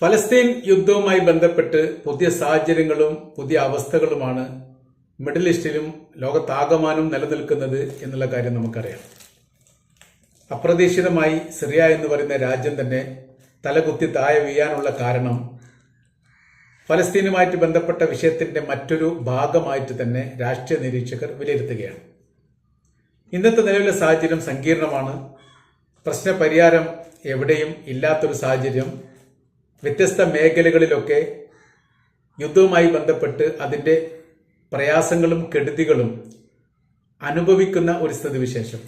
ഫലസ്തീൻ യുദ്ധവുമായി ബന്ധപ്പെട്ട് പുതിയ സാഹചര്യങ്ങളും പുതിയ അവസ്ഥകളുമാണ് മിഡിൽ ഈസ്റ്റിലും ലോകത്താകമാനം നിലനിൽക്കുന്നത് എന്നുള്ള കാര്യം നമുക്കറിയാം. അപ്രതീക്ഷിതമായി സിറിയ എന്ന് പറയുന്ന രാജ്യം തന്നെ തലകുത്തി താഴെ വീഴാനുള്ള കാരണം ഫലസ്തീനുമായിട്ട് ബന്ധപ്പെട്ട വിഷയത്തിന്റെ മറ്റൊരു ഭാഗമായിട്ട് തന്നെ രാഷ്ട്രീയ നിരീക്ഷകർ വിലയിരുത്തുകയാണ്. ഇന്നത്തെ നിലവിലെ സാഹചര്യം സങ്കീർണമാണ്. പ്രശ്നപരിഹാരം എവിടെയും ഇല്ലാത്തൊരു സാഹചര്യം വ്യത്യസ്ത മേഖലകളിലൊക്കെ യുദ്ധവുമായി ബന്ധപ്പെട്ട് അതിന്റെ പ്രയാസങ്ങളും കെടുതികളും അനുഭവിക്കുന്ന ഒരു സ്ഥിതിവിശേഷം.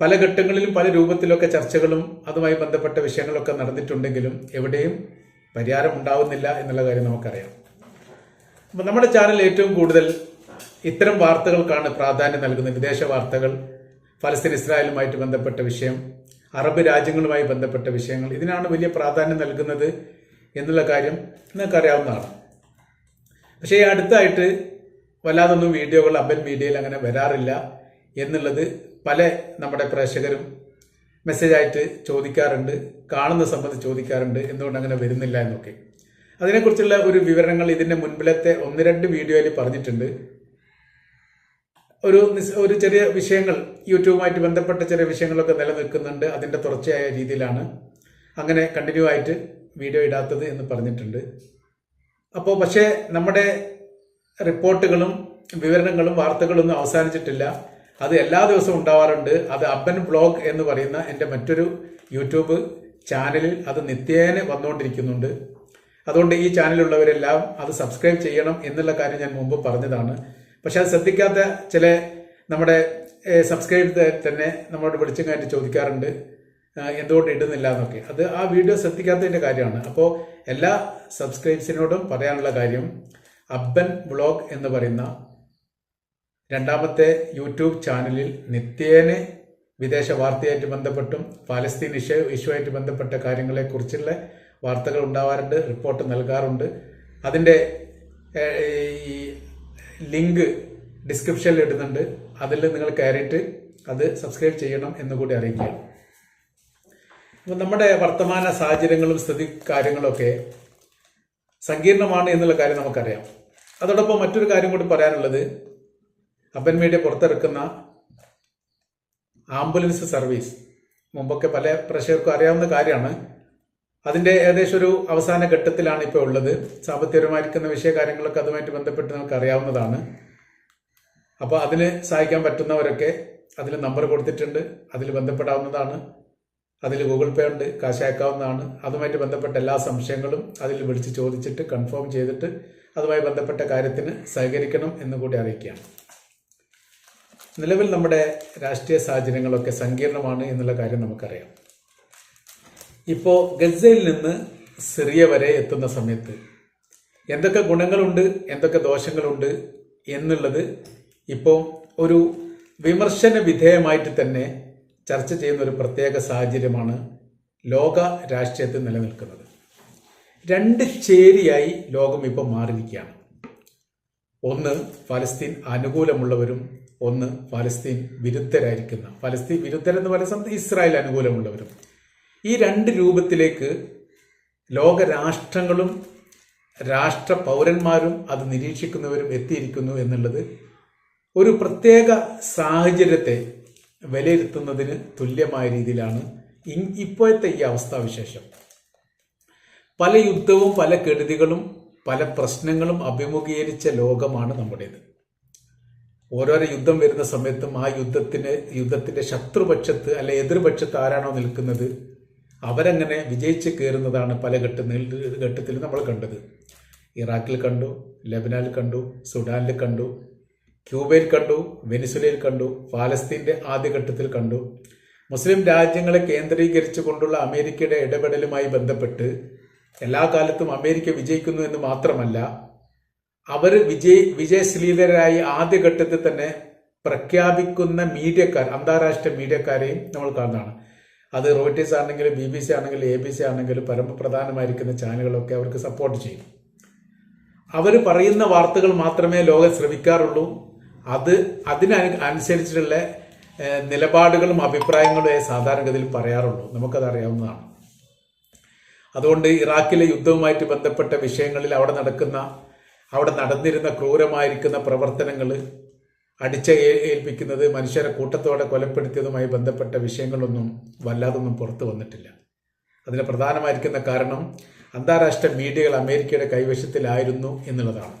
പല ഘട്ടങ്ങളിലും പല രൂപത്തിലൊക്കെ ചർച്ചകളും അതുമായി ബന്ധപ്പെട്ട വിഷയങ്ങളൊക്കെ നടന്നിട്ടുണ്ടെങ്കിലും എവിടെയും പരിഹാരം ഉണ്ടാവുന്നില്ല എന്നുള്ള കാര്യം നമുക്കറിയാം. അപ്പം നമ്മുടെ ചാനൽ ഏറ്റവും കൂടുതൽ ഇത്തരം വാർത്തകൾക്കാണ് പ്രാധാന്യം നൽകുന്നത്. വിദേശ വാർത്തകൾ ഫലസ്തീൻ ഇസ്രായേലുമായിട്ട് ബന്ധപ്പെട്ട വിഷയം അറബ് രാജ്യങ്ങളുമായി ബന്ധപ്പെട്ട വിഷയങ്ങൾ. ഇതിനാണ് വലിയ പ്രാധാന്യം നൽകുന്നത് എന്നുള്ള കാര്യം നിങ്ങൾക്കറിയാവുന്നതാണ്. പക്ഷേ ഈ അടുത്തായിട്ട് വല്ലാതൊന്നും വീഡിയോകൾ അബൻ മീഡിയയിൽ അങ്ങനെ വരാറില്ല എന്നുള്ളത് പല നമ്മുടെ പ്രേക്ഷകരും മെസ്സേജായിട്ട് ചോദിക്കാറുണ്ട് കാണുന്ന സംബന്ധിച്ച് ചോദിക്കാറുണ്ട് എന്തുകൊണ്ട് അങ്ങനെ വരുന്നില്ല എന്നൊക്കെ. അതിനെക്കുറിച്ചുള്ള ഒരു വിവരങ്ങൾ ഇതിന്റെ മുൻപിലത്തെ ഒന്ന് രണ്ട് വീഡിയോയിൽ പറഞ്ഞിട്ടുണ്ട്. ഒരു ഒരു ചെറിയ വിഷയങ്ങൾ യൂട്യൂബുമായിട്ട് ബന്ധപ്പെട്ട ചെറിയ വിഷയങ്ങളൊക്കെ നിലനിൽക്കുന്നുണ്ട്. അതിന്റെ തുടർച്ചയായ രീതിയിലാണ്. അങ്ങനെ കണ്ടിന്യൂ ആയിട്ട് വീഡിയോ ഇടാത്തത് എന്ന് പറഞ്ഞിട്ടുണ്ട്. അപ്പോൾ പക്ഷേ നമ്മുടെ റിപ്പോർട്ടുകളും വിവരണങ്ങളും വാർത്തകളൊന്നും അവസാനിച്ചിട്ടില്ല. അത് എല്ലാ ദിവസവും ഉണ്ടാവാറുണ്ട്. അത് അബ്ബൻ ബ്ലോഗ് എന്ന് പറയുന്ന എന്റെ മറ്റൊരു യൂട്യൂബ് ചാനലിൽ അത് നിത്യേന വന്നുകൊണ്ടിരിക്കുന്നുണ്ട്. അതുകൊണ്ട് ഈ ചാനലുള്ളവരെല്ലാം അത് സബ്സ്ക്രൈബ് ചെയ്യണം എന്നുള്ള കാര്യം ഞാൻ മുമ്പ് പറഞ്ഞതാണ്. പക്ഷെ അത് ശ്രദ്ധിക്കാത്ത ചില നമ്മുടെ സബ്സ്ക്രൈബ് തന്നെ നമ്മളോട് വിളിച്ചും കാര്യം ചോദിക്കാറുണ്ട് എന്തുകൊണ്ട് ഇടുന്നില്ല എന്നൊക്കെ. അത് ആ വീഡിയോ ശ്രദ്ധിക്കാത്തതിന്റെ കാര്യമാണ്. അപ്പോൾ എല്ലാ സബ്സ്ക്രൈബ്സിനോടും പറയാനുള്ള കാര്യം അബ്ബൻ ബ്ലോഗ് എന്ന് പറയുന്ന രണ്ടാമത്തെ യൂട്യൂബ് ചാനലിൽ നിത്യേന വിദേശ വാർത്തയായിട്ട് ബന്ധപ്പെട്ടും പാലസ്തീൻ ഇഷ്യൂ ഇഷ്യൂമായിട്ട് ബന്ധപ്പെട്ട കാര്യങ്ങളെക്കുറിച്ചുള്ള വാർത്തകൾ ഉണ്ടാവാറുണ്ട് റിപ്പോർട്ട് നൽകാറുണ്ട്. അതിന്റെ ഈ ലിങ്ക് ഡിസ്ക്രിപ്ഷനിൽ ഇടുന്നുണ്ട്. അതിൽ നിങ്ങൾ കയറിയിട്ട് അത് സബ്സ്ക്രൈബ് ചെയ്യണം എന്ന് കൂടി അറിയിക്കുക. അപ്പോൾ നമ്മുടെ വർത്തമാന സാഹചര്യങ്ങളും സ്ഥിതി കാര്യങ്ങളൊക്കെ സങ്കീർണമാണ് എന്നുള്ള കാര്യം നമുക്കറിയാം. അതോടൊപ്പം മറ്റൊരു കാര്യം കൂടി പറയാനുള്ളത് അപ്പൻ മീഡിയ പുറത്തിറക്കുന്ന ആംബുലൻസ് സർവീസ്. മുമ്പൊക്കെ പല പ്രഷർക്കും അറിയാവുന്ന കാര്യമാണ്. അതിന്റെ ഏകദേശം ഒരു അവസാന ഘട്ടത്തിലാണ് ഇപ്പോൾ ഉള്ളത്. സാമ്പത്തികമായിരിക്കുന്ന വിഷയ കാര്യങ്ങളൊക്കെ അതുമായിട്ട് ബന്ധപ്പെട്ട് നമുക്ക് അറിയാവുന്നതാണ്. അപ്പോൾ അതിന് സഹായിക്കാൻ പറ്റുന്നവരൊക്കെ അതിൽ നമ്പർ കൊടുത്തിട്ടുണ്ട്. അതിൽ ബന്ധപ്പെടാവുന്നതാണ്. അതിൽ ഗൂഗിൾ പേ ഉണ്ട് കാശ് അയക്കാവുന്നതാണ്. അതുമായിട്ട് ബന്ധപ്പെട്ട എല്ലാ സംശയങ്ങളും അതിൽ വിളിച്ച് ചോദിച്ചിട്ട് കൺഫേം ചെയ്തിട്ട് അതുമായി ബന്ധപ്പെട്ട കാര്യത്തിന് സഹകരിക്കണം എന്ന് കൂടി അറിയിക്കുകയാണ്. നിലവിൽ നമ്മുടെ രാഷ്ട്രീയ സാഹചര്യങ്ങളൊക്കെ സങ്കീർണമാണ് എന്നുള്ള കാര്യം നമുക്കറിയാം. ഇപ്പോൾ ഗസയിൽ നിന്ന് സിറിയ വരെ എത്തുന്ന സമയത്ത് എന്തൊക്കെ ഗുണങ്ങളുണ്ട് എന്തൊക്കെ ദോഷങ്ങളുണ്ട് എന്നുള്ളത് ഇപ്പോൾ ഒരു വിമർശന വിധേയമായിട്ട് തന്നെ ചർച്ച ചെയ്യുന്ന ഒരു പ്രത്യേക സാഹചര്യമാണ് ലോക രാഷ്ട്രീയത്തിൽ നിലനിൽക്കുന്നത്. രണ്ട് ചേരിയായി ലോകം ഇപ്പോൾ മാറിയിരിക്കുകയാണ്. ഒന്ന് ഫലസ്തീൻ അനുകൂലമുള്ളവരും ഒന്ന് ഫലസ്തീൻ വിരുദ്ധരായിരിക്കുന്ന ഫലസ്തീൻ വിരുദ്ധരെന്ന് പറയുന്ന സമയത്ത് ഇസ്രായേൽ അനുകൂലമുള്ളവരും. ഈ രണ്ട് രൂപത്തിലേക്ക് ലോക രാഷ്ട്രങ്ങളും രാഷ്ട്ര പൗരന്മാരും അത് നിരീക്ഷിക്കുന്നവരും എത്തിയിരിക്കുന്നു എന്നുള്ളത് ഒരു പ്രത്യേക സാഹചര്യത്തെ വിലയിരുത്തുന്നതിന് തുല്യമായ രീതിയിലാണ് ഇപ്പോഴത്തെ ഈ അവസ്ഥാവിശേഷം. പല യുദ്ധവും പല കെടുതികളും പല പ്രശ്നങ്ങളും അഭിമുഖീകരിച്ച ലോകമാണ് നമ്മുടേത്. ഓരോരോ യുദ്ധം വരുന്ന സമയത്തും ആ യുദ്ധത്തിന് യുദ്ധത്തിന്റെ ശത്രുപക്ഷത്ത് അല്ലെ എതിർപക്ഷത്ത് ആരാണോ നിൽക്കുന്നത് അവരങ്ങനെ വിജയിച്ച് കയറുന്നതാണ് പല ഘട്ടങ്ങളിൽ ഘട്ടത്തിൽ നമ്മൾ കണ്ടത്. ഇറാഖിൽ കണ്ടു ലബനാനിൽ കണ്ടു സുഡാനിൽ കണ്ടു ക്യൂബയിൽ കണ്ടു വെനിസുലയിൽ കണ്ടു ഫാലസ്തീന്റെ ആദ്യഘട്ടത്തിൽ കണ്ടു. മുസ്ലിം രാജ്യങ്ങളെ കേന്ദ്രീകരിച്ചു കൊണ്ടുള്ള അമേരിക്കയുടെ ഇടപെടലുമായി ബന്ധപ്പെട്ട് എല്ലാ കാലത്തും അമേരിക്ക വിജയിക്കുന്നു എന്ന് മാത്രമല്ല അവർ വിജയ് വിജയശ്രീലരായി ആദ്യഘട്ടത്തിൽ തന്നെ പ്രഖ്യാപിക്കുന്ന മീഡിയക്കാർ അന്താരാഷ്ട്ര മീഡിയക്കാരെയും നമ്മൾ കാണുന്നതാണ്. അത് റോയിറ്റേഴ്സ് ആണെങ്കിലും ബി ബി സി ആണെങ്കിലും എ ബി സി ആണെങ്കിലും പരമപ്രധാനമായിരിക്കുന്ന ചാനലുകളൊക്കെ അവർക്ക് സപ്പോർട്ട് ചെയ്യും. അവർ പറയുന്ന വാർത്തകൾ മാത്രമേ ലോകം ശ്രമിക്കാറുള്ളൂ അത് അതിന് അനുസരിച്ചിട്ടുള്ള നിലപാടുകളും അഭിപ്രായങ്ങളും സാധാരണഗതിയിൽ പറയാറുള്ളൂ. നമുക്കത് അറിയാവുന്നതാണ്. അതുകൊണ്ട് ഇറാഖിലെ യുദ്ധവുമായിട്ട് ബന്ധപ്പെട്ട വിഷയങ്ങളിൽ അവിടെ നടക്കുന്ന അവിടെ നടന്നിരുന്ന ക്രൂരമായിരിക്കുന്ന പ്രവർത്തനങ്ങൾ അടിച്ച ഏൽപ്പിക്കുന്നത് മനുഷ്യരെ കൂട്ടത്തോടെ കൊലപ്പെടുത്തിയതുമായി ബന്ധപ്പെട്ട വിഷയങ്ങളൊന്നും വല്ലാതൊന്നും പുറത്തു വന്നിട്ടില്ല. അതിന് പ്രധാനമായിരിക്കുന്ന കാരണം അന്താരാഷ്ട്ര മീഡിയകൾ അമേരിക്കയുടെ കൈവശത്തിലായിരുന്നു എന്നുള്ളതാണ്.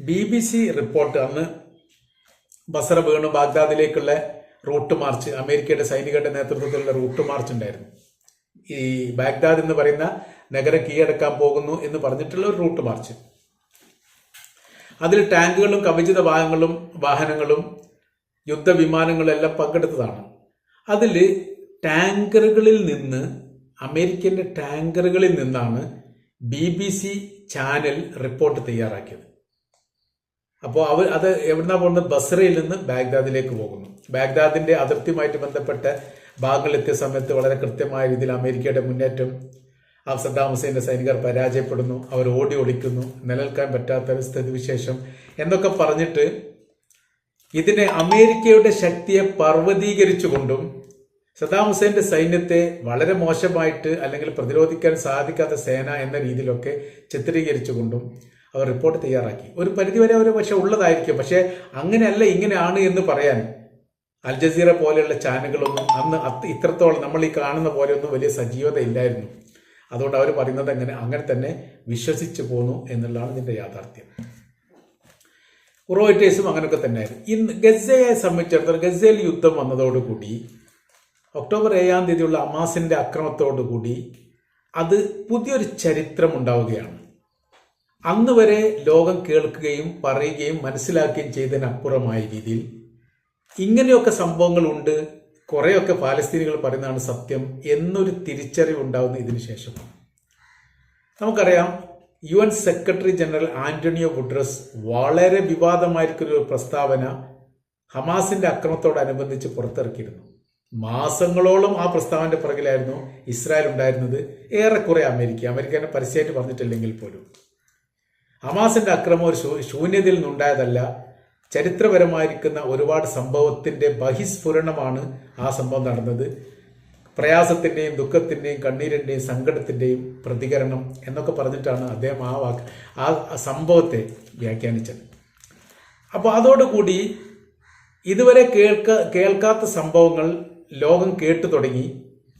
ബി ബി സി റിപ്പോർട്ട് അന്ന് ബസറ വീണു ബാഗ്ദാദിലേക്കുള്ള റൂട്ട് മാർച്ച് അമേരിക്കയുടെ സൈനികരുടെ നേതൃത്വത്തിലുള്ള റൂട്ട് മാർച്ച് ഉണ്ടായിരുന്നു. ഈ ബാഗ്ദാദ് എന്ന് പറയുന്ന നഗരം കീഴടക്കാൻ പോകുന്നു എന്ന് പറഞ്ഞിട്ടുള്ള ഒരു റൂട്ട് മാർച്ച്. അതിൽ ടാങ്കുകളും കവചിത ഭാഗങ്ങളും വാഹനങ്ങളും യുദ്ധവിമാനങ്ങളും എല്ലാം പങ്കെടുത്തതാണ്. അതിൽ ടാങ്കറുകളിൽ നിന്ന് അമേരിക്കന്റെ ടാങ്കറുകളിൽ നിന്നാണ് B B C channel report തയ്യാറാക്കിയത്. അപ്പോൾ അവർ അത് എവിടുന്നാ പോകുന്നത്? ബസ്രയിൽ നിന്ന് ബാഗ്ദാദിലേക്ക് പോകുന്നു. ബാഗ്ദാദിന്റെ അതിർത്തിയുമായിട്ട് ബന്ധപ്പെട്ട ഭാഗങ്ങളെത്തിയ സമയത്ത് വളരെ കൃത്യമായ രീതിയിൽ അമേരിക്കയുടെ മുന്നേറ്റം ആ സദ്ദാം ഹുസൈന്റെ സൈനികർ പരാജയപ്പെടുന്നു അവർ ഓടി ഒളിക്കുന്നു നിലനിൽക്കാൻ പറ്റാത്ത ഒരു സ്ഥിതിവിശേഷം. എന്നൊക്കെ പറഞ്ഞിട്ട് ഇതിനെ അമേരിക്കയുടെ ശക്തിയെ പർവതീകരിച്ചുകൊണ്ടും സദ്ദാം ഹുസൈന്റെ സൈന്യത്തെ വളരെ മോശമായിട്ട് അല്ലെങ്കിൽ പ്രതിരോധിക്കാൻ സാധിക്കാത്ത സേന എന്ന രീതിയിലൊക്കെ ചിത്രീകരിച്ചുകൊണ്ടും അവർ റിപ്പോർട്ട് തയ്യാറാക്കി. ഒരു പരിധിവരെ അവർ പക്ഷെ ഉള്ളതായിരിക്കും. പക്ഷേ അങ്ങനെയല്ല ഇങ്ങനെയാണ് എന്ന് പറയാൻ അൽ ജസീറ പോലെയുള്ള ചാനലുകളൊന്നും അന്ന് ഇത്രത്തോളം നമ്മൾ ഈ കാണുന്ന പോലെയൊന്നും വലിയ സജീവത ഇല്ലായിരുന്നു. അതുകൊണ്ട് അവർ പറയുന്നത് എങ്ങനെ അങ്ങനെ തന്നെ വിശ്വസിച്ചു പോന്നു എന്നുള്ളതാണ് ഇതിന്റെ യാഥാർത്ഥ്യം. റോയിറ്റേഴ്സും അങ്ങനെയൊക്കെ തന്നെയായിരുന്നു. ഇന്ന് ഗസയെ സംബന്ധിച്ചിടത്തോളം ഗസയിൽ യുദ്ധം വന്നതോടുകൂടി ഒക്ടോബർ ഏഴാം തീയതിയുള്ള അമാസിന്റെ അക്രമത്തോടുകൂടി അത് പുതിയൊരു ചരിത്രം ഉണ്ടാവുകയാണ്. അന്ന് വരെ ലോകം കേൾക്കുകയും പറയുകയും മനസ്സിലാക്കുകയും ചെയ്തതിനപ്പുറമായ രീതിയിൽ ഇങ്ങനെയൊക്കെ സംഭവങ്ങൾ ഉണ്ട്. കുറേയൊക്കെ പാലസ്തീനികൾ പറയുന്നതാണ് സത്യം എന്നൊരു തിരിച്ചറിവ് ഉണ്ടാകുന്ന ഇതിനു നമുക്കറിയാം U N secretary general Antonio Guterres വളരെ വിവാദമായിരിക്കുന്ന ഒരു പ്രസ്താവന ഹമാസിന്റെ അക്രമത്തോടനുബന്ധിച്ച് പുറത്തിറക്കിയിരുന്നു. മാസങ്ങളോളം ആ പ്രസ്താവനയുടെ പുറകിലായിരുന്നു ഇസ്രായേൽ ഉണ്ടായിരുന്നത്. ഏറെക്കുറെ അമേരിക്ക അമേരിക്കനെ പരസ്യമായിട്ട് പറഞ്ഞിട്ടില്ലെങ്കിൽ പോലും. ഹമാസിന്റെ അക്രമം ഒരു ശൂന്യതയിൽ നിന്നുണ്ടായതല്ല ചരിത്രപരമായിരിക്കുന്ന ഒരുപാട് സംഭവത്തിന്റെ ബഹിസ്ഫുരണമാണ് ആ സംഭവം നടന്നത്. പ്രയാസത്തിന്റെയും ദുഃഖത്തിന്റെയും കണ്ണീരിന്റെയും സങ്കടത്തിന്റെയും പ്രതികരണം എന്നൊക്കെ പറഞ്ഞിട്ടാണ് അദ്ദേഹം ആ വാക്ക് ആ സംഭവത്തെ വ്യാഖ്യാനിച്ചത്. അപ്പോൾ അതോടുകൂടി ഇതുവരെ കേൾക്ക കേൾക്കാത്ത സംഭവങ്ങൾ ലോകം കേട്ടു തുടങ്ങി.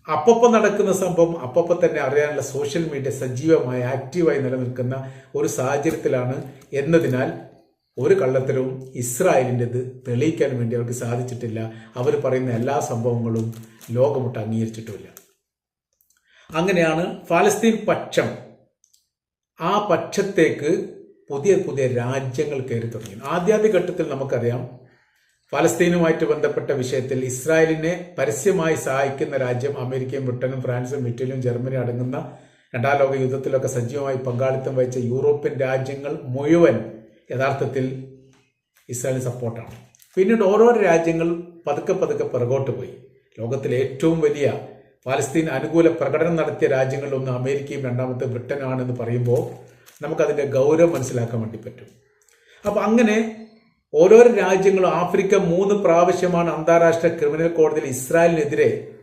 അപ്പപ്പം നടക്കുന്ന സംഭവം അപ്പപ്പം തന്നെ അറിയാനുള്ള സോഷ്യൽ മീഡിയ സജീവമായി ആക്റ്റീവായി നിലനിൽക്കുന്ന ഒരു സാഹചര്യത്തിലാണ് എന്നതിനാൽ ഒരു കള്ളത്തരവും ഇസ്രായേലിന്റെത് തെളിയിക്കാൻ വേണ്ടി അവർക്ക് സാധിച്ചിട്ടില്ല. അവർ പറയുന്ന എല്ലാ സംഭവങ്ങളും ലോകമൊട്ട് അംഗീകരിച്ചിട്ടുമില്ല. അങ്ങനെയാണ് ഫലസ്തീൻ പക്ഷം ആ പക്ഷത്തേക്ക് പുതിയ പുതിയ രാജ്യങ്ങൾ കയറി തുടങ്ങി ആദ്യാദ്യ ഘട്ടത്തിൽ നമുക്കറിയാം ഫലസ്തീനുമായിട്ട് ബന്ധപ്പെട്ട വിഷയത്തിൽ ഇസ്രായേലിനെ പരസ്യമായി സഹായിക്കുന്ന രാജ്യം അമേരിക്കയും ബ്രിട്ടനും ഫ്രാൻസും ഇറ്റലിയും ജർമ്മനിയും അടങ്ങുന്ന രണ്ടാം ലോക യുദ്ധത്തിലൊക്കെ സജീവമായി പങ്കാളിത്തം വഹിച്ച യൂറോപ്യൻ രാജ്യങ്ങൾ മുഴുവൻ യഥാർത്ഥത്തിൽ ഇസ്രായേലിന് സപ്പോർട്ടാണ്. പിന്നീട് ഓരോ രാജ്യങ്ങൾ പതുക്കെ പതുക്കെ പിറകോട്ട് പോയി. ലോകത്തിലെ ഏറ്റവും വലിയ പാലസ്തീൻ അനുകൂല പ്രകടനം നടത്തിയ രാജ്യങ്ങളിലൊന്ന് അമേരിക്കയും രണ്ടാമത്തെ ബ്രിട്ടനാണെന്ന് പറയുമ്പോൾ നമുക്കതിന്റെ ഗൗരവം മനസ്സിലാക്കാൻ വേണ്ടി പറ്റും. അപ്പം അങ്ങനെ ഓരോ രാജ്യങ്ങളും ആഫ്രിക്ക മൂന്ന് പ്രാവശ്യമാണ് അന്താരാഷ്ട്ര ക്രിമിനൽ കോടതിയിൽ ഇസ്രായേലിനെതിരെ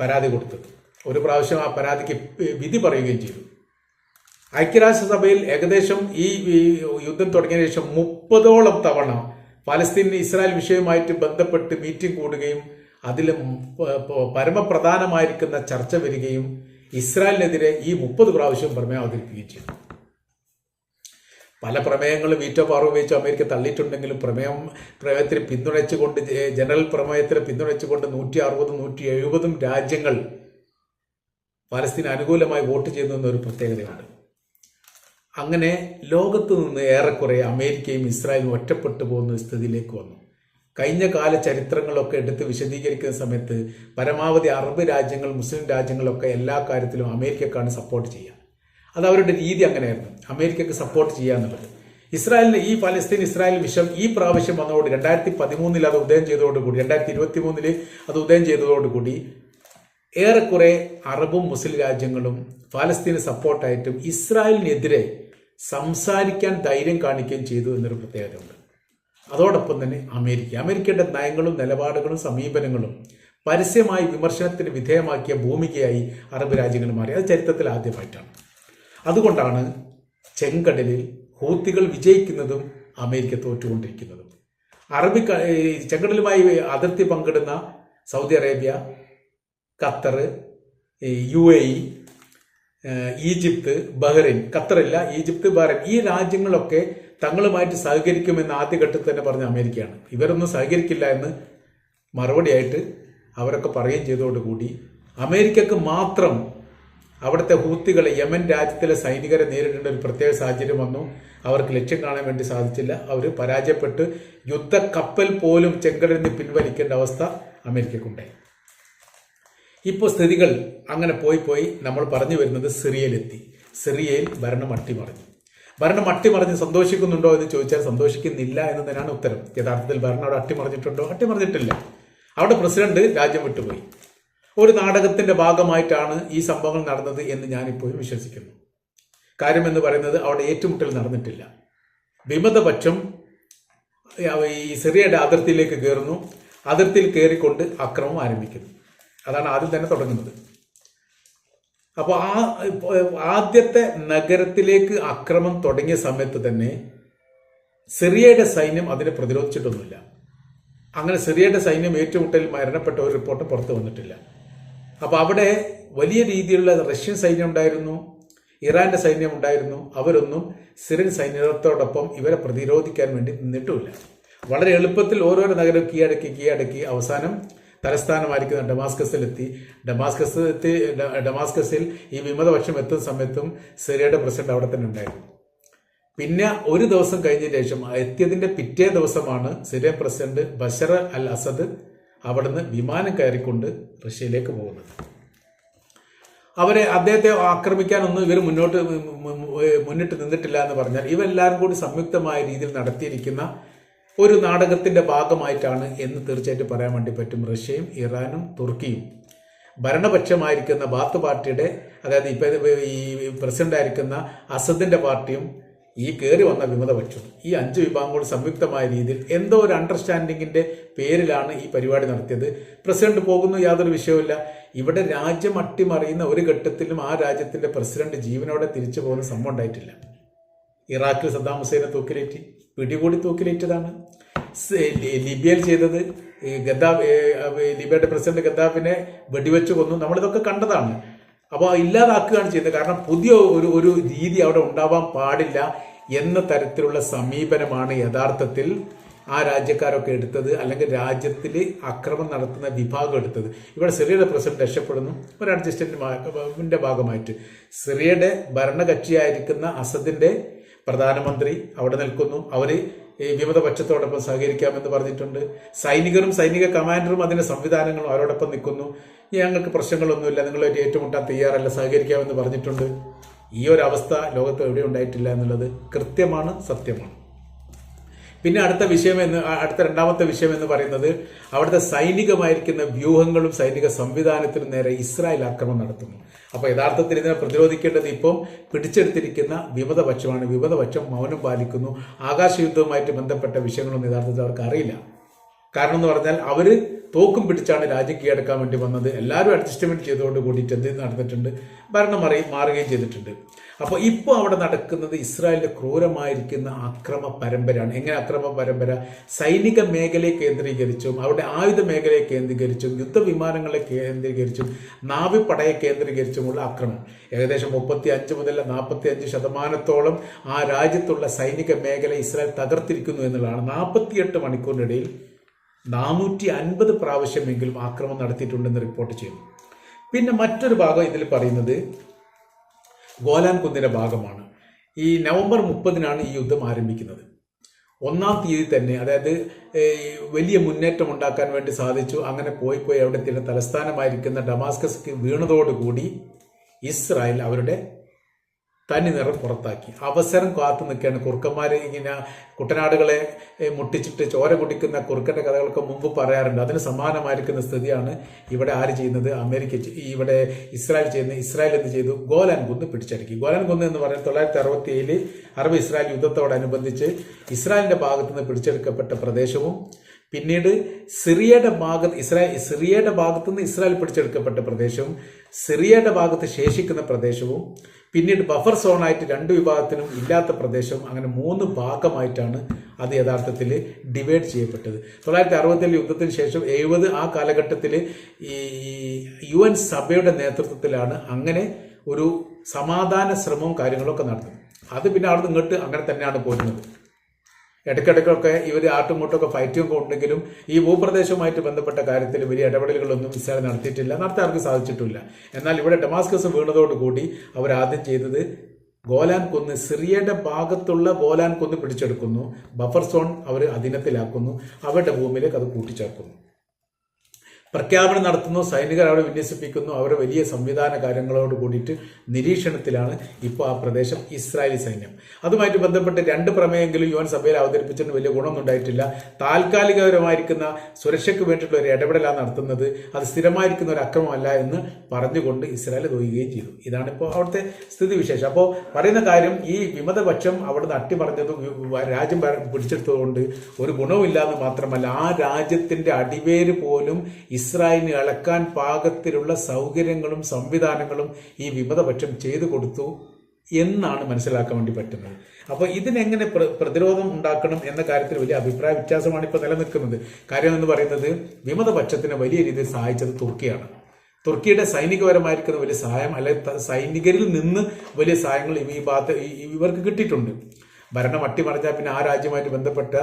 പരാതി കൊടുത്തത്. ഒരു പ്രാവശ്യം ആ പരാതിക്ക് വിധി പറയുകയും ചെയ്തു. ഐക്യരാഷ്ട്രസഭയിൽ ഏകദേശം ഈ യുദ്ധം തുടങ്ങിയ ശേഷം മുപ്പതോളം തവണ പലസ്തീൻ ഇസ്രായേൽ വിഷയവുമായിട്ട് ബന്ധപ്പെട്ട് മീറ്റിംഗ് കൂടുകയും അതിൽ പരമപ്രധാനമായിരിക്കുന്ന ചർച്ച വരികയും ഇസ്രായേലിനെതിരെ ഈ മുപ്പത് പ്രാവശ്യം പ്രമേയം അവതരിപ്പിക്കുകയും ചെയ്തു. പല പ്രമേയങ്ങളും വീറ്റോ പവർ ഉപയോഗിച്ച് അമേരിക്ക തള്ളിയിട്ടുണ്ടെങ്കിലും പ്രമേയം പ്രമേയത്തിന് പിന്തുണച്ചുകൊണ്ട് ജനറൽ പ്രമേയത്തിന് പിന്തുണച്ചുകൊണ്ട് നൂറ്റി അറുപതും നൂറ്റി എഴുപതും രാജ്യങ്ങൾ പാലസ്തീന് അനുകൂലമായി വോട്ട് ചെയ്യുന്നു എന്നൊരു പ്രത്യേകതയുണ്ട്. അങ്ങനെ ലോകത്ത് നിന്ന് ഏറെക്കുറെ അമേരിക്കയും ഇസ്രായേലും ഒറ്റപ്പെട്ടു പോകുന്ന സ്ഥിതിയിലേക്ക് വന്നു. കഴിഞ്ഞ കാല ചരിത്രങ്ങളൊക്കെ എടുത്ത് വിശദീകരിക്കുന്ന സമയത്ത് പരമാവധി അറബ് രാജ്യങ്ങൾ മുസ്ലിം രാജ്യങ്ങളൊക്കെ എല്ലാ കാര്യത്തിലും അമേരിക്കക്കാണ് സപ്പോർട്ട് ചെയ്യുക. അത് അവരുടെ രീതി അങ്ങനെയായിരുന്നു. അമേരിക്കക്ക് സപ്പോർട്ട് ചെയ്യുക എന്നുള്ളത്. ഇസ്രായേലിന് ഈ പലസ്തീൻ ഇസ്രായേൽ വിഷയം ഈ പ്രാവശ്യം വന്നതോട് രണ്ടായിരത്തി പതിമൂന്നിൽ അത് ഉദയം ചെയ്തതോടുകൂടി രണ്ടായിരത്തി ഇരുപത്തി മൂന്നിൽ അത് ഉദയം ചെയ്തതോടുകൂടി ഏറെക്കുറെ അറബും മുസ്ലിം രാജ്യങ്ങളും ഫലസ്തീന് സപ്പോർട്ടായിട്ടും ഇസ്രായേലിനെതിരെ സംസാരിക്കാൻ ധൈര്യം കാണിക്കുകയും ചെയ്തു എന്നൊരു പ്രത്യേകതയുണ്ട്. അതോടൊപ്പം തന്നെ അമേരിക്ക. അമേരിക്കയുടെ നയങ്ങളും നിലപാടുകളും സമീപനങ്ങളും പരസ്യമായി വിമർശനത്തിന് വിധേയമാക്കിയ ഭൂമികയായി അറബ് രാജ്യങ്ങൾ മാറി. അത് ചരിത്രത്തിൽ ആദ്യമായിട്ടാണ്. അതുകൊണ്ടാണ് ചെങ്കടലിൽ ഹൂത്തികൾ വിജയിക്കുന്നതും അമേരിക്ക തോറ്റുകൊണ്ടിരിക്കുന്നതും. അറബി ചെങ്കടലുമായി അതിർത്തി പങ്കിടുന്ന Saudi Arabia Qatar U A E Egypt Bahrain. ഖത്തറില്ല Egypt Bahrain. ഈ രാജ്യങ്ങളൊക്കെ തങ്ങളുമായിട്ട് സഹകരിക്കുമെന്ന് ആദ്യഘട്ടത്തിൽ തന്നെ പറഞ്ഞ അമേരിക്കയാണ്. ഇവരൊന്നും സഹകരിക്കില്ല എന്ന് മറുപടിയായിട്ട് അവരൊക്കെ പറയുകയും ചെയ്തതോടുകൂടി അമേരിക്കക്ക് മാത്രം അവിടുത്തെ ഹൂത്തികളെ യമൻ രാജ്യത്തിലെ സൈനികരെ നേരിടേണ്ട ഒരു പ്രത്യേക സാഹചര്യം വന്നു. അവർക്ക് ലക്ഷ്യം കാണാൻ വേണ്ടി സാധിച്ചില്ല. അവർ പരാജയപ്പെട്ട് യുദ്ധ കപ്പൽ പോലും ചെങ്കടലിന് പിൻവലിക്കേണ്ട അവസ്ഥ അമേരിക്കക്കുണ്ടായി. ഇപ്പോൾ സ്ഥിതികൾ അങ്ങനെ പോയി പോയി നമ്മൾ പറഞ്ഞു വരുന്നത് സിറിയയിലെത്തി. സിറിയയിൽ ഭരണം അട്ടിമറിഞ്ഞു. ഭരണം അട്ടിമറിഞ്ഞ് സന്തോഷിക്കുന്നുണ്ടോ എന്ന് ചോദിച്ചാൽ സന്തോഷിക്കുന്നില്ല എന്ന് തന്നെയാണ് ഉത്തരം. യഥാർത്ഥത്തിൽ ഭരണം അവിടെ അട്ടിമറിഞ്ഞിട്ടുണ്ടോ? അട്ടിമറിഞ്ഞിട്ടില്ല. അവിടെ പ്രസിഡന്റ് രാജ്യം വിട്ടുപോയി. ഒരു നാടകത്തിന്റെ ഭാഗമായിട്ടാണ് ഈ സംഭവങ്ങൾ നടന്നത് എന്ന് ഞാനിപ്പോഴും വിശ്വസിക്കുന്നു. കാര്യം എന്ന് പറയുന്നത് അവിടെ ഏറ്റുമുട്ടൽ നടന്നിട്ടില്ല. വിമതപക്ഷം ഈ സിറിയയുടെ അതിർത്തിയിലേക്ക് കയറുന്നു. അതിർത്തിയിൽ കയറിക്കൊണ്ട് അക്രമം ആരംഭിക്കുന്നു. അതാണ് ആദ്യം തന്നെ തുടങ്ങുന്നത്. അപ്പോൾ ആ ആദ്യത്തെ നഗരത്തിലേക്ക് അക്രമം തുടങ്ങിയ സമയത്ത് തന്നെ സിറിയയുടെ സൈന്യം അതിനെ പ്രതിരോധിച്ചിട്ടൊന്നുമില്ല. അങ്ങനെ സിറിയയുടെ സൈന്യം ഏറ്റുമുട്ടലിൽ മരണപ്പെട്ട ഒരു റിപ്പോർട്ട് പുറത്തു വന്നിട്ടില്ല. അപ്പോൾ അവിടെ വലിയ രീതിയിലുള്ള റഷ്യൻ സൈന്യം ഉണ്ടായിരുന്നു ഇറാന്റെ സൈന്യം ഉണ്ടായിരുന്നു. അവരൊന്നും സിറിയൻ സൈന്യത്തോടൊപ്പം ഇവരെ പ്രതിരോധിക്കാൻ വേണ്ടി നിന്നിട്ടുമില്ല. വളരെ എളുപ്പത്തിൽ ഓരോരോ നഗരം കീഴടക്കി കീഴടക്കി. അവസാനം തലസ്ഥാനമായിരിക്കുന്ന ഡമാസ്കസിലെത്തി. ഡമാസ്കസ് എത്തി ഡമാസ്കസിൽ ഈ വിമതപക്ഷം എത്തുന്ന സമയത്തും സിറിയയുടെ പ്രസിഡന്റ് അവിടെ തന്നെ ഉണ്ടായിരുന്നു. പിന്നെ ഒരു ദിവസം കഴിഞ്ഞ ശേഷം എത്തിയതിന്റെ പിറ്റേ ദിവസമാണ് Syrian president Bashar al Assad അവിടുന്ന് വിമാനം കയറിക്കൊണ്ട് റഷ്യയിലേക്ക് പോകുന്നത്. അവരെ അദ്ദേഹത്തെ ആക്രമിക്കാനൊന്നും ഇവർ മുന്നോട്ട് മുന്നിട്ട് നിന്നിട്ടില്ല എന്ന് പറഞ്ഞാൽ ഇവരെല്ലാവരും കൂടി സംയുക്തമായ രീതിയിൽ നടത്തിയിരിക്കുന്ന ഒരു നാടകത്തിന്റെ ഭാഗമായിട്ടാണ് എന്ന് തീർച്ചയായിട്ടും പറയാൻ വേണ്ടി പറ്റും. റഷ്യയും ഇറാനും തുർക്കിയും. ഭരണപക്ഷമായിരിക്കുന്ന ബാത്ത് പാർട്ടിയുടെ അതായത് ഇപ്പൊ ഈ പ്രസിഡന്റ് ആയിരിക്കുന്ന അസദിന്റെ പാർട്ടിയും ഈ കയറി വന്ന വിമതപക്ഷം ഈ അഞ്ച് വിഭാഗങ്ങൾ സംയുക്തമായ രീതിയിൽ എന്തോ ഒരു അണ്ടർസ്റ്റാൻഡിങ്ങിന്റെ പേരിലാണ് ഈ പരിപാടി നടത്തിയത്. പ്രസിഡന്റ് പോകുന്നു യാതൊരു വിഷയവുമില്ല. ഇവിടെ രാജ്യം അട്ടിമറിയുന്ന ഒരു ഘട്ടത്തിലും ആ രാജ്യത്തിന്റെ പ്രസിഡന്റ് ജീവനോടെ തിരിച്ചു പോകുന്ന സംഭവം ഉണ്ടായിട്ടില്ല. ഇറാഖിൽ സദ്ദാം ഹുസൈനെ തൂക്കിലേറ്റി പിടികൂടി തൂക്കിലേറ്റതാണ് ലിബിയയിൽ ചെയ്തത് ഗദ്ദാഫ് ലിബിയയുടെ പ്രസിഡന്റ് ഗദ്ദാഫിനെ വെടിവെച്ച് കൊന്നു. നമ്മളിതൊക്കെ കണ്ടതാണ്. അപ്പോൾ ഇല്ലാതാക്കുകയാണ് ചെയ്യുന്നത് കാരണം പുതിയ ഒരു ഒരു രീതി അവിടെ ഉണ്ടാവാൻ പാടില്ല എന്ന തരത്തിലുള്ള സമീപനമാണ് യഥാർത്ഥത്തിൽ ആ രാജ്യക്കാരൊക്കെ എടുത്തത്. അല്ലെങ്കിൽ രാജ്യത്തിൽ അക്രമം നടത്തുന്ന വിഭാഗം എടുത്തത്. ഇവിടെ സിറിയയുടെ പ്രസിഡന്റ് രക്ഷപ്പെടുന്നു. ഒരു അഡ്ജസ്റ്റ്മെന്റിന്റെ ഭാഗമായിട്ട്. സിറിയയുടെ ഭരണകക്ഷിയായിരിക്കുന്ന അസദിന്റെ പ്രധാനമന്ത്രി അവിടെ നിൽക്കുന്നു. അവർ ഈ വിമതപക്ഷത്തോടൊപ്പം സഹകരിക്കാമെന്ന് പറഞ്ഞിട്ടുണ്ട്. സൈനികരും സൈനിക കമാൻഡറും അതിന്റെ സംവിധാനങ്ങളും അവരോടൊപ്പം നിൽക്കുന്നു. ഞങ്ങൾക്ക് പ്രശ്നങ്ങളൊന്നുമില്ല. നിങ്ങളൊരു ഏറ്റുമുട്ടാൻ തയ്യാറല്ല. സഹകരിക്കാമെന്ന് പറഞ്ഞിട്ടുണ്ട്. ഈ ഒരു അവസ്ഥ ലോകത്ത് എവിടെ ഉണ്ടായിട്ടില്ല എന്നുള്ളത് കൃത്യമാണ് സത്യമാണ്. പിന്നെ അടുത്ത വിഷയം എന്ന് അടുത്ത രണ്ടാമത്തെ വിഷയം എന്ന് പറയുന്നത് അവിടുത്തെ സൈനികമായിരിക്കുന്ന വ്യൂഹങ്ങളും സൈനിക സംവിധാനത്തിനും നേരെ ഇസ്രായേൽ ആക്രമണം നടത്തുന്നു. അപ്പോൾ യഥാർത്ഥത്തിൽ ഇതിനെ പ്രതിരോധിക്കേണ്ടത് ഇപ്പം പിടിച്ചെടുത്തിരിക്കുന്ന വിമതപക്ഷമാണ് വിമതപക്ഷം മൗനം പാലിക്കുന്നു. ആകാശയുദ്ധവുമായിട്ട് ബന്ധപ്പെട്ട വിഷയങ്ങളൊന്നും യഥാർത്ഥത്തിൽ അവർക്ക് അറിയില്ല. കാരണം എന്ന് പറഞ്ഞാൽ അവർ തോക്കും പിടിച്ചാണ് രാജ്യം കീഴടക്കാൻ വേണ്ടി വന്നത്. എല്ലാവരും അഡ്ജസ്റ്റ്മെന്റ് ചെയ്തുകൊണ്ട് കൂടിയിട്ട് എന്ത് നടന്നിട്ടുണ്ട്? ഭരണം മാറി മാറുകയും ചെയ്തിട്ടുണ്ട്. അപ്പോൾ ഇപ്പോൾ അവിടെ നടക്കുന്നത് ഇസ്രായേലിന്റെ ക്രൂരമായിരിക്കുന്ന അക്രമ പരമ്പരയാണ്. എങ്ങനെ അക്രമ പരമ്പര? സൈനിക മേഖലയെ കേന്ദ്രീകരിച്ചും അവിടെ ആയുധ മേഖലയെ കേന്ദ്രീകരിച്ചും യുദ്ധവിമാനങ്ങളെ കേന്ദ്രീകരിച്ചും നാവിപ്പടയെ കേന്ദ്രീകരിച്ചുമുള്ള അക്രമം. ഏകദേശം മുപ്പത്തി അഞ്ച് മുതൽ നാൽപ്പത്തി അഞ്ച് ശതമാനത്തോളം ആ രാജ്യത്തുള്ള സൈനിക മേഖല ഇസ്രായേൽ തകർത്തിരിക്കുന്നു എന്നുള്ളതാണ്. നാൽപ്പത്തിയെട്ട് മണിക്കൂറിനിടയിൽ നാനൂറ്റി അൻപത് പ്രാവശ്യമെങ്കിലും ആക്രമണം നടത്തിയിട്ടുണ്ടെന്ന് റിപ്പോർട്ട് ചെയ്യുന്നു. പിന്നെ മറ്റൊരു ഭാഗം ഇതിൽ പറയുന്നത് ഗോലാൻ കുന്നിന്റെ ഭാഗമാണ്. ഈ നവംബർ മുപ്പതിനാണ് ഈ യുദ്ധം ആരംഭിക്കുന്നത്. ഒന്നാം തീയതി തന്നെ അതായത് വലിയ മുന്നേറ്റം ഉണ്ടാക്കാൻ വേണ്ടി സാധിച്ചു. അങ്ങനെ പോയി പോയി അവിടെ തന്നെ തലസ്ഥാനമായിരിക്കുന്ന ഡമാസ്കസ് വീണതോടുകൂടി ഇസ്രായേൽ അവരുടെ തനി നിറം പുറത്താക്കി. അവസരം കാത്തു നിൽക്കുകയാണ് കുറുക്കന്മാരെ ഇങ്ങനെ കുട്ടനാടുകളെ മുട്ടിച്ചിട്ട് ചോര കുടിക്കുന്ന കുറുക്കന്റെ കഥകളൊക്കെ മുമ്പ് പറയാറുണ്ട്. അതിന് സമാനമായിരിക്കുന്ന സ്ഥിതിയാണ് ഇവിടെ ആര് ചെയ്യുന്നത്? അമേരിക്ക ഇവിടെ ഇസ്രായേൽ ചെയ്യുന്നത് ഇസ്രായേൽ എന്ത് ചെയ്തു? ഗോലാൻ കുന്ന് പിടിച്ചടക്കി. ഗോലാൻ കുന്ന് എന്ന് പറയുന്നത് തൊള്ളായിരത്തി അറുപത്തി ഏഴിൽ അറബ് ഇസ്രായേൽ യുദ്ധത്തോടനുബന്ധിച്ച് ഇസ്രായേലിന്റെ ഭാഗത്ത് നിന്ന് പിടിച്ചെടുക്കപ്പെട്ട പ്രദേശവും പിന്നീട് സിറിയയുടെ ഭാഗത്ത് ഇസ്രായേൽ സിറിയയുടെ ഭാഗത്തുനിന്ന് ഇസ്രായേൽ പിടിച്ചെടുക്കപ്പെട്ട പ്രദേശവും സിറിയയുടെ ഭാഗത്ത് ശേഷിക്കുന്ന പ്രദേശവും പിന്നീട് ബഫർ സോണായിട്ട് രണ്ട് വിഭാഗത്തിനും ഇല്ലാത്ത പ്രദേശവും അങ്ങനെ മൂന്ന് ഭാഗമായിട്ടാണ് അത് യഥാർത്ഥത്തിൽ ഡിവൈഡ് ചെയ്യപ്പെട്ടത്. തൊള്ളായിരത്തി അറുപത്തിലെ യുദ്ധത്തിന് ശേഷം എഴുപത് ആ കാലഘട്ടത്തിൽ ഈ യു എൻ സഭയുടെ നേതൃത്വത്തിലാണ് അങ്ങനെ ഒരു സമാധാന ശ്രമവും കാര്യങ്ങളൊക്കെ നടത്തുന്നത് അത് പിന്നെ അവിടെ നിന്ന് ഇങ്ങോട്ട് അങ്ങനെ തന്നെയാണ് പോരുന്നത്. ഇടയ്ക്കിടയ്ക്കൊക്കെ ഇവർ ആട്ടുമുട്ടൊക്കെ ഫൈറ്റും ഒക്കെ ഉണ്ടെങ്കിലും ഈ ഭൂപ്രദേശവുമായിട്ട് ബന്ധപ്പെട്ട കാര്യത്തിൽ വലിയ ഇടപെടലുകളൊന്നും ഇസ്രായേൽ നടത്തിയിട്ടില്ല. നടത്താൻ അവർക്ക് സാധിച്ചിട്ടില്ല. എന്നാൽ ഇവിടെ ഡമാസ്കസ് വീണതോടുകൂടി അവർ ആദ്യം ചെയ്തത് ഗോലാൻ കുന്ന് സിറിയയുടെ ഭാഗത്തുള്ള ഗോലാൻ കുന്ന് പിടിച്ചെടുക്കുന്നു. ബഫർ സോൺ അവർ അധീനത്തിലാക്കുന്നു. അവരുടെ ഭൂമിയിലേക്ക് അത് കൂട്ടിച്ചേർക്കുന്നു. പ്രഖ്യാപനം നടത്തുന്നു സൈനികർ അവിടെ വിന്യസിപ്പിക്കുന്നു അവരുടെ വലിയ സംവിധാന കാര്യങ്ങളോട് കൂടിയിട്ട് നിരീക്ഷണത്തിലാണ് ഇപ്പോൾ ആ പ്രദേശം ഇസ്രായേലി സൈന്യം. അതുമായിട്ട് ബന്ധപ്പെട്ട് രണ്ട് പ്രമേയെങ്കിലും യു എൻ സഭയിൽ അവതരിപ്പിച്ചിട്ട് വലിയ ഗുണമൊന്നും ഉണ്ടായിട്ടില്ല. താൽക്കാലികപരമായിരിക്കുന്ന സുരക്ഷയ്ക്ക് വേണ്ടിയിട്ടുള്ള ഒരു ഇടപെടലാണ് നടത്തുന്നത്. അത് സ്ഥിരമായിരിക്കുന്ന ഒരു അക്രമമല്ല എന്ന് പറഞ്ഞുകൊണ്ട് ഇസ്രായേൽ തോന്നുകയും ചെയ്തു. ഇതാണ് ഇപ്പോൾ അവിടുത്തെ സ്ഥിതിവിശേഷം. അപ്പോൾ പറയുന്ന കാര്യം ഈ വിമതപക്ഷം അവിടുന്ന് അട്ടിമറിഞ്ഞതും രാജ്യം പിടിച്ചെടുത്തതുകൊണ്ട് ഒരു ഗുണവുമില്ല എന്ന് മാത്രമല്ല ആ രാജ്യത്തിന്റെ അടിവേര് പോലും ഇസ്രായേലിന് ഇളക്കാൻ പാകത്തിലുള്ള സൗകര്യങ്ങളും സംവിധാനങ്ങളും ഈ വിമതപക്ഷം ചെയ്തു കൊടുത്തു എന്നാണ് മനസ്സിലാക്കാൻ വേണ്ടി പറ്റുന്നത്. അപ്പോൾ ഇതിനെങ്ങനെ പ്ര- പ്രതിരോധം ഉണ്ടാക്കണം എന്ന കാര്യത്തിൽ വലിയ അഭിപ്രായ വ്യത്യാസമാണ് ഇപ്പോൾ നിലനിൽക്കുന്നത്. കാര്യം എന്ന് പറയുന്നത് വിമതപക്ഷത്തിനെ വലിയ രീതിയിൽ സഹായിച്ചത് തുർക്കിയാണ്. തുർക്കിയുടെ സൈനികപരമായിരിക്കുന്ന വലിയ സഹായം അല്ലെങ്കിൽ സൈനികരിൽ നിന്ന് വലിയ സഹായങ്ങൾ ഈ ഭാഗത്ത് ഇവർക്ക് കിട്ടിയിട്ടുണ്ട്. ഭരണം അട്ടിമറിഞ്ഞാൽ പിന്നെ ആ രാജ്യമായിട്ട് ബന്ധപ്പെട്ട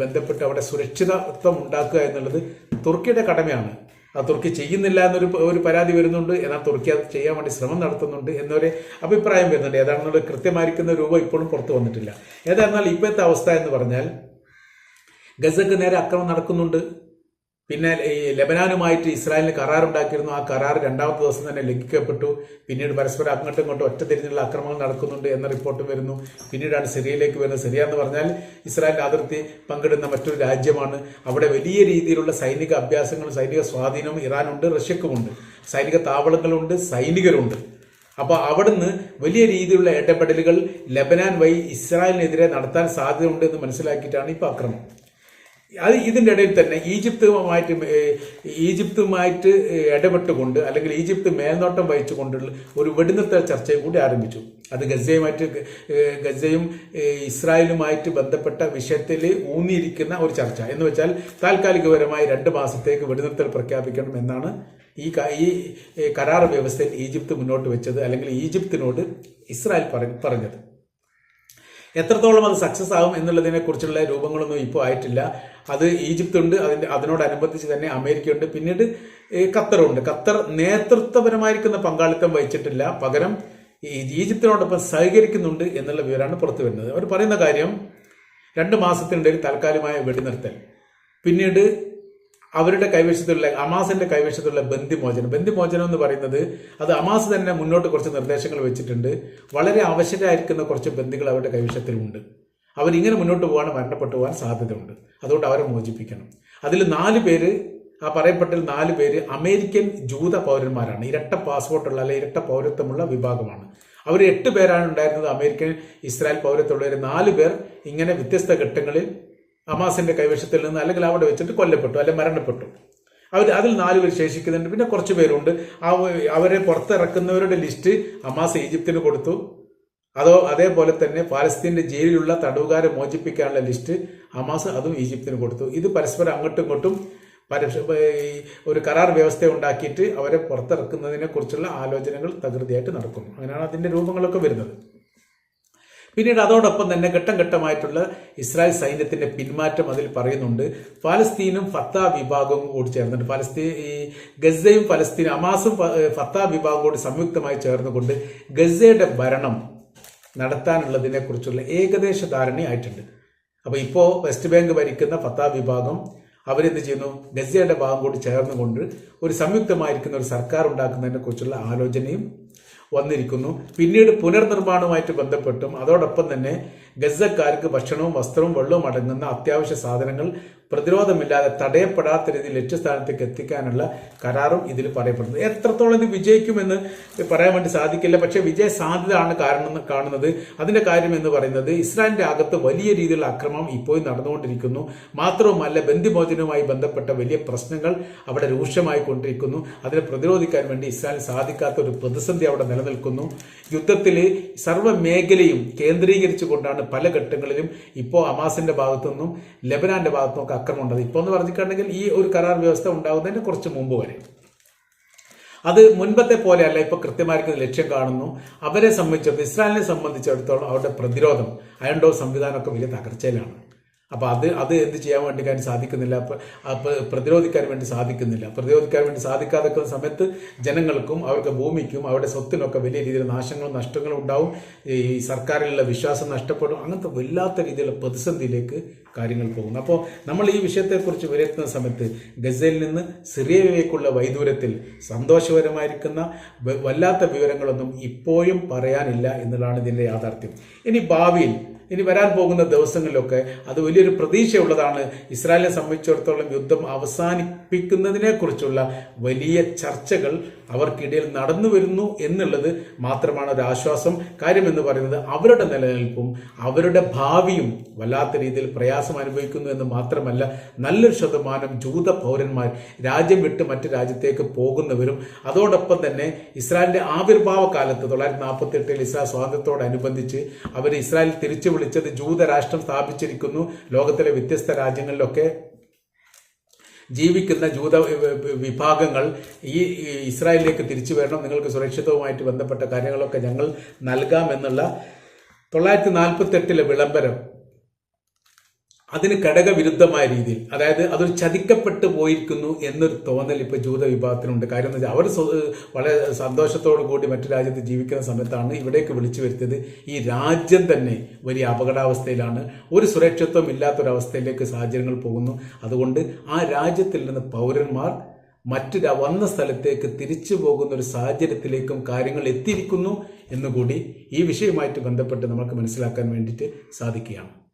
ബന്ധപ്പെട്ട് അവിടെ സുരക്ഷിതത്വം ഉണ്ടാക്കുക എന്നുള്ളത് തുർക്കിയുടെ കടമയാണ്. ആ തുർക്കി ചെയ്യുന്നില്ല എന്നൊരു ഒരു പരാതി വരുന്നുണ്ട്. എന്നാൽ തുർക്കി അത് ചെയ്യാൻ വേണ്ടി ശ്രമം നടത്തുന്നുണ്ട് എന്നൊരു അഭിപ്രായം വരുന്നുണ്ട്. ഏതാണെന്നുള്ള കൃത്യമായിരിക്കുന്ന രൂപം ഇപ്പോഴും പുറത്തു വന്നിട്ടില്ല. ഏതായിരുന്നാൽ ഇപ്പോഴത്തെ അവസ്ഥ എന്ന് പറഞ്ഞാൽ ഗസക്ക് നേരെ അക്രമം നടക്കുന്നുണ്ട്. പിന്നെ ഈ ലബനാനുമായിട്ട് ഇസ്രായേലിന് കരാറുണ്ടാക്കിയിരുന്നു. ആ കരാർ രണ്ടാമത്തെ ദിവസം തന്നെ ലംഘിക്കപ്പെട്ടു. പിന്നീട് പരസ്പരം അങ്ങോട്ടും ഇങ്ങോട്ടും ഒറ്റ തിരിഞ്ഞുള്ള അക്രമങ്ങൾ നടക്കുന്നുണ്ട് എന്ന റിപ്പോർട്ട് വരുന്നു. പിന്നീടാണ് സിറിയയിലേക്ക് വരുന്നത്. സിറിയ എന്ന് പറഞ്ഞാൽ ഇസ്രായേലിന്റെ അതിർത്തി പങ്കിടുന്ന മറ്റൊരു രാജ്യമാണ്. അവിടെ വലിയ രീതിയിലുള്ള സൈനിക അഭ്യാസങ്ങളും സൈനിക സ്വാധീനവും ഇറാനുണ്ട് റഷ്യക്കുമുണ്ട്. സൈനിക താവളങ്ങളുണ്ട് സൈനികരുണ്ട്. അപ്പോൾ അവിടുന്ന് വലിയ രീതിയിലുള്ള ഇടപെടലുകൾ ലബനാൻ വഴി ഇസ്രായേലിനെതിരെ നടത്താൻ സാധ്യതയുണ്ട് എന്ന് മനസ്സിലാക്കിയിട്ടാണ് ഇപ്പോൾ അക്രമം. അത് ഇതിന്റെ ഇടയിൽ തന്നെ ഈജിപ്തുമായിട്ട് ഈജിപ്തുമായിട്ട് ഇടപെട്ടുകൊണ്ട് അല്ലെങ്കിൽ ഈജിപ്ത് മേൽനോട്ടം വഹിച്ചുകൊണ്ടുള്ള ഒരു വെടിനിർത്തൽ ചർച്ചയും കൂടി ആരംഭിച്ചു. അത് ഗസയുമായിട്ട് ഗസയും ഇസ്രായേലുമായിട്ട് ബന്ധപ്പെട്ട വിഷയത്തിൽ ഊന്നിയിരിക്കുന്ന ഒരു ചർച്ച. എന്ന് വെച്ചാൽ താൽക്കാലികപരമായി രണ്ട് മാസത്തേക്ക് വെടിനിർത്തൽ പ്രഖ്യാപിക്കണം എന്നാണ് ഈ ഈ കരാർ വ്യവസ്ഥയിൽ ഈജിപ്ത് മുന്നോട്ട് വെച്ചത് അല്ലെങ്കിൽ ഈജിപ്തിനോട് ഇസ്രായേൽ പറ- പറഞ്ഞത്. എത്രത്തോളം അത് സക്സസ് ആകും എന്നുള്ളതിനെ കുറിച്ചുള്ള രൂപങ്ങളൊന്നും ഇപ്പോൾ ആയിട്ടില്ല. അത് ഈജിപ്ത് ഉണ്ട് അതിന്റെ അതിനോടനുബന്ധിച്ച് തന്നെ അമേരിക്കയുണ്ട്. പിന്നീട് ഏ, ഖത്തറുണ്ട്. ഖത്തർ നേതൃത്വപരമായിരിക്കുന്ന പങ്കാളിത്തം വഹിച്ചിട്ടില്ല. പകരം ഈജിപ്തിനോടൊപ്പം സഹകരിക്കുന്നുണ്ട് എന്നുള്ള വിവരമാണ് പുറത്തു വരുന്നത്. അവർ പറയുന്ന കാര്യം രണ്ട് മാസത്തിനിടയിൽ താൽക്കാലികമായ വെടിനിർത്തൽ. പിന്നീട് അവരുടെ കൈവശത്തുള്ള അമാസിന്റെ കൈവശത്തുള്ള ബന്ധിമോചനം. ബന്ധിമോചനം എന്ന് പറയുന്നത് അത് അമാസ് തന്നെ മുന്നോട്ട് കുറച്ച് നിർദ്ദേശങ്ങൾ വെച്ചിട്ടുണ്ട്. വളരെ അവശരായിരിക്കുന്ന കുറച്ച് ബന്ധികൾ അവരുടെ കൈവശത്തിലുണ്ട്. അവരിങ്ങനെ മുന്നോട്ട് പോകാൻ മരണപ്പെട്ടു പോകാൻ സാധ്യതയുണ്ട്. അതുകൊണ്ട് അവരെ മോചിപ്പിക്കണം. അതിൽ നാല് പേര് ആ പറയപ്പെട്ട നാല് പേര് അമേരിക്കൻ ജൂത പൗരന്മാരാണ്. ഇരട്ട പാസ്പോർട്ടുള്ള അല്ലെ ഇരട്ട പൗരത്വമുള്ള വിഭാഗമാണ്. അവർ എട്ട് പേരാണ് ഉണ്ടായിരുന്നത് അമേരിക്കൻ ഇസ്രായേൽ പൗരത്വമുള്ളവർ നാല് പേർ ഇങ്ങനെ വ്യത്യസ്ത ഘട്ടങ്ങളിൽ അമാസിന്റെ കൈവശത്തിൽ നിന്ന് അല്ലെങ്കിൽ അവിടെ വെച്ചിട്ട് കൊല്ലപ്പെട്ടു അല്ലെങ്കിൽ മരണപ്പെട്ടു. അവർ അതിൽ നാല് പേർ ശേഷിക്കുന്നുണ്ട്. പിന്നെ കുറച്ച് പേരുണ്ട്. അവരെ പുറത്തിറക്കുന്നവരുടെ ലിസ്റ്റ് ഹമാസ് ഈജിപ്തിന് കൊടുത്തു. അതോ അതേപോലെ തന്നെ പാലസ്തീന്റെ ജയിലിലുള്ള തടവുകാരെ മോചിപ്പിക്കാനുള്ള ലിസ്റ്റ് ഹമാസ് അതും ഈജിപ്തിന് കൊടുത്തു. ഇത് പരസ്പരം അങ്ങോട്ടും ഇങ്ങോട്ടും ഒരു കരാർ വ്യവസ്ഥ ഉണ്ടാക്കിയിട്ട് അവരെ പുറത്തിറക്കുന്നതിനെ കുറിച്ചുള്ള ആലോചനകൾ തകൃതിയായിട്ട് നടക്കുന്നു. അങ്ങനെയാണ് അതിന്റെ രൂപങ്ങളൊക്കെ വരുന്നത്. പിന്നീട് അതോടൊപ്പം തന്നെ ഘട്ടം ഘട്ടമായിട്ടുള്ള ഇസ്രായേൽ സൈന്യത്തിന്റെ പിന്മാറ്റം അതിൽ പറയുന്നുണ്ട്. ഫലസ്തീനും ഫത്ത വിഭാഗവും കൂടി ചേർന്നിട്ട് ഫലസ്തീൻ ഈ ഗസയും ഫലസ്തീനും അമാസും ഫത്ത വിഭാഗവും കൂടി സംയുക്തമായി ചേർന്നുകൊണ്ട് ഗസയുടെ ഭരണം നടത്താനുള്ളതിനെ കുറിച്ചുള്ള ഏകദേശ ധാരണയായിട്ടുണ്ട് അപ്പൊ ഇപ്പോ വെസ്റ്റ് ബാങ്ക് ഭരിക്കുന്ന ഫത്ത വിഭാഗം അവരെന്ത് ചെയ്യുന്നു? ഗസയുടെ ഭാഗം കൂടി ചേർന്നുകൊണ്ട് ഒരു സംയുക്തമായിരിക്കുന്ന ഒരു സർക്കാർ ഉണ്ടാക്കുന്നതിനെ കുറിച്ചുള്ള ആലോചനയും വന്നിരിക്കുന്നു. പിന്നീട് പുനർനിർമ്മാണവുമായിട്ട് ബന്ധപ്പെട്ടും അതോടൊപ്പം തന്നെ ഗസക്കാർക്ക് ഭക്ഷണവും വസ്ത്രവും വെള്ളവും അടങ്ങുന്ന അത്യാവശ്യ സാധനങ്ങൾ പ്രതിരോധമില്ലാതെ തടയപ്പെടാത്ത രീതിയിൽ ലക്ഷ്യസ്ഥാനത്തേക്ക് എത്തിക്കാനുള്ള കരാറും ഇതിൽ പറയപ്പെടുന്നു. എത്രത്തോളം ഇത് വിജയിക്കുമെന്ന് പറയാൻ വേണ്ടി സാധിക്കില്ല. പക്ഷേ വിജയ സാധ്യതയാണ് കാരണം കാണുന്നത്. അതിന്റെ കാര്യം എന്ന് പറയുന്നത് ഇസ്രായേലിന്റെ അകത്ത് വലിയ രീതിയിലുള്ള അക്രമം ഇപ്പോഴും നടന്നുകൊണ്ടിരിക്കുന്നു. മാത്രവുമല്ല ബന്ധിമോചനവുമായി ബന്ധപ്പെട്ട വലിയ പ്രശ്നങ്ങൾ അവിടെ രൂക്ഷമായി കൊണ്ടിരിക്കുന്നു. അതിനെ പ്രതിരോധിക്കാൻ വേണ്ടി ഇസ്രായേൽ സാധിക്കാത്ത ഒരു പ്രതിസന്ധി അവിടെ നിലനിൽക്കുന്നു. യുദ്ധത്തിൽ സർവ മേഖലയും കേന്ദ്രീകരിച്ചുകൊണ്ടാണ് പല ഘട്ടങ്ങളിലും ഇപ്പോൾ അമാസിന്റെ ഭാഗത്തു നിന്നും ലെബനാന്റെ ഭാഗത്തുനിന്നും അക്രമം ഉണ്ടായത് ഇപ്പോൾ എന്ന് പറഞ്ഞിട്ടുണ്ടെങ്കിൽ ഈ ഒരു കരാർ വ്യവസ്ഥ ഉണ്ടാകുന്നതിന് കുറച്ച് മുമ്പ് വരെ. അത് മുൻപത്തെ പോലെയല്ല ഇപ്പൊ കൃത്യമായിരിക്കുന്ന ലക്ഷ്യം കാണുന്നു. അവരെ സംബന്ധിച്ചിടത്തോളം ഇസ്രായേലിനെ സംബന്ധിച്ചിടത്തോളം അവരുടെ പ്രതിരോധം അയൺഡോ സംവിധാനമൊക്കെ വലിയ തകർച്ചയിലാണ്. അപ്പൊ അത് അത് എന്ത് ചെയ്യാൻ വേണ്ടി കാര്യം സാധിക്കുന്നില്ല പ്രതിരോധിക്കാൻ വേണ്ടി സാധിക്കുന്നില്ല. പ്രതിരോധിക്കാൻ വേണ്ടി സാധിക്കാതെ സമയത്ത് ജനങ്ങൾക്കും അവരുടെ ഭൂമിക്കും അവരുടെ സ്വത്തിനൊക്കെ വലിയ രീതിയിൽ നാശങ്ങളും നഷ്ടങ്ങളും ഉണ്ടാവും. ഈ സർക്കാരിലുള്ള വിശ്വാസം നഷ്ടപ്പെടും. അങ്ങനത്തെ വല്ലാത്ത രീതിയിലുള്ള പ്രതിസന്ധിയിലേക്ക് കാര്യങ്ങൾ പോകുന്നു. അപ്പോൾ നമ്മൾ ഈ വിഷയത്തെക്കുറിച്ച് വിലയിരുത്തുന്ന സമയത്ത് ഗസയിൽ നിന്ന് സിറിയയിലേക്കുള്ള വൈദൂരത്തിൽ സന്തോഷകരമായിരിക്കുന്ന വ- വല്ലാത്ത വിവരങ്ങളൊന്നും ഇപ്പോഴും പറയാനില്ല എന്നുള്ളതാണ് ഇതിന്റെ യാഥാർത്ഥ്യം. ഇനി ഭാവിയിൽ ഇനി വരാൻ പോകുന്ന ദിവസങ്ങളിലൊക്കെ അത് വലിയൊരു പ്രതീക്ഷയുള്ളതാണ്. ഇസ്രായേലിനെ സംബന്ധിച്ചിടത്തോളം യുദ്ധം അവസാനിപ്പിക്കുന്നതിനെ കുറിച്ചുള്ള വലിയ ചർച്ചകൾ അവർക്കിടയിൽ നടന്നു വരുന്നു എന്നുള്ളത് മാത്രമാണ് ഒരു ആശ്വാസം. കാര്യമെന്ന് പറയുന്നത് അവരുടെ നിലനിൽപ്പും അവരുടെ ഭാവിയും വല്ലാത്ത രീതിയിൽ പ്രയാസം അനുഭവിക്കുന്നു എന്ന് മാത്രമല്ല നല്ലൊരു ശതമാനം ജൂത പൗരന്മാർ രാജ്യം വിട്ട് മറ്റു രാജ്യത്തേക്ക് പോകുന്നവരും അതോടൊപ്പം തന്നെ ഇസ്രായേലിന്റെ ആവിർഭാവ കാലത്ത് തൊള്ളായിരത്തി നാൽപ്പത്തി എട്ടിൽ ഇസ്രായേൽ സ്വാതന്ത്ര്യത്തോടനുബന്ധിച്ച് അവർ ഇസ്രായേൽ തിരിച്ചു വിളിച്ചത് ജൂതരാഷ്ട്രം സ്ഥാപിച്ചിരിക്കുന്നു. ലോകത്തിലെ വ്യത്യസ്ത രാജ്യങ്ങളിലൊക്കെ ജീവിക്കുന്ന ജൂത വിഭാഗങ്ങൾ ഈ ഇസ്രായേലിലേക്ക് തിരിച്ചു വരണം നിങ്ങൾക്ക് സുരക്ഷിതവുമായിട്ട് ബന്ധപ്പെട്ട കാര്യങ്ങളൊക്കെ ഞങ്ങൾ നൽകാമെന്നുള്ള തൊള്ളായിരത്തി നാൽപ്പത്തെട്ടിലെ വിളംബരം അതിന് ഘടകവിരുദ്ധമായ രീതിയിൽ അതായത് അതൊരു ചതിക്കപ്പെട്ടു പോയിരിക്കുന്നു എന്നൊരു തോന്നൽ ഇപ്പൊ ജൂത വിഭാഗത്തിനുണ്ട് കാര്യം എന്ന് വെച്ചാൽ അവർ വളരെ സന്തോഷത്തോടു കൂടി മറ്റു രാജ്യത്ത് ജീവിക്കുന്ന സമയത്താണ് ഇവിടേക്ക് വിളിച്ചു വരുത്തിയത്. ഈ രാജ്യം തന്നെ വലിയ അപകടാവസ്ഥയിലാണ്. ഒരു സുരക്ഷിത്വം ഇല്ലാത്തൊരവസ്ഥയിലേക്ക് സാഹചര്യങ്ങൾ പോകുന്നു. അതുകൊണ്ട് ആ രാജ്യത്തിൽ നിന്ന് പൗരന്മാർ മറ്റു വന്ന സ്ഥലത്തേക്ക് തിരിച്ചു പോകുന്ന ഒരു സാഹചര്യത്തിലേക്കും കാര്യങ്ങൾ എത്തിയിരിക്കുന്നു എന്നുകൂടി ഈ വിഷയവുമായിട്ട് ബന്ധപ്പെട്ട് നമുക്ക് മനസ്സിലാക്കാൻ വേണ്ടിയിട്ട് സാധിക്കുകയാണ്.